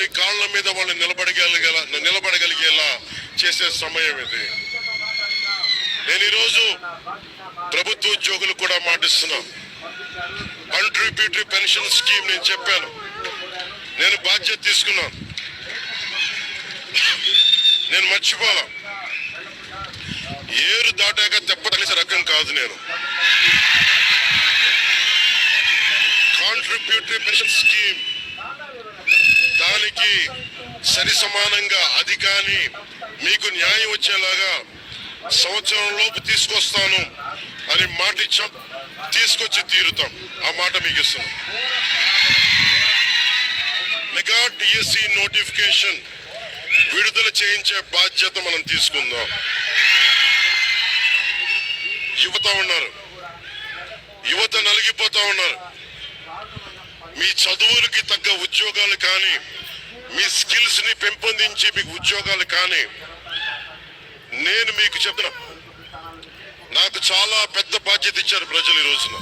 వారి కాళ్ళ మీద వాళ్ళు నిలబడగలిగేలా నిలబడగలిగేలా చేసే సమయం ఇది. నేను ఈరోజు ప్రభుత్వ ఉద్యోగులు కూడా మాటిస్తున్నా. కంట్రిబ్యూటరీ పెన్షన్ స్కీమ్ నేను చెప్పాను. నేను బాధ్యత తీసుకున్నాను నేను మర్చిపోలా. ఏరు దాటాక తెప్ప తగిలిసే రకం కాదు నేను. కాంట్రిబ్యూటరీ పెన్షన్ స్కీమ్ సరి సమానంగా అది కానీ మీకు న్యాయం వచ్చేలాగా సంవత్సరం లోపు తీసుకొస్తాను అని మాట ఇచ్చాం. తీసుకొచ్చి తీరుతాం. ఆ మాట మీకు ఇస్తాం మెగా డిఎస్సి నోటిఫికేషన్ విడుదల చేయించే బాధ్యత మనం తీసుకుందాం. యువత ఉన్నారు. యువత నలిగిపోతా ఉన్నారు. మీ చదువులకి తగ్గ ఉద్యోగాలు కానీ మీ స్కిల్స్ని పెంపొందించి మీకు ఉద్యోగాలు కానీ నేను మీకు చెప్తున్నా నాకు చాలా పెద్ద బాధ్యత ఇచ్చారు ప్రజలు ఈ రోజున.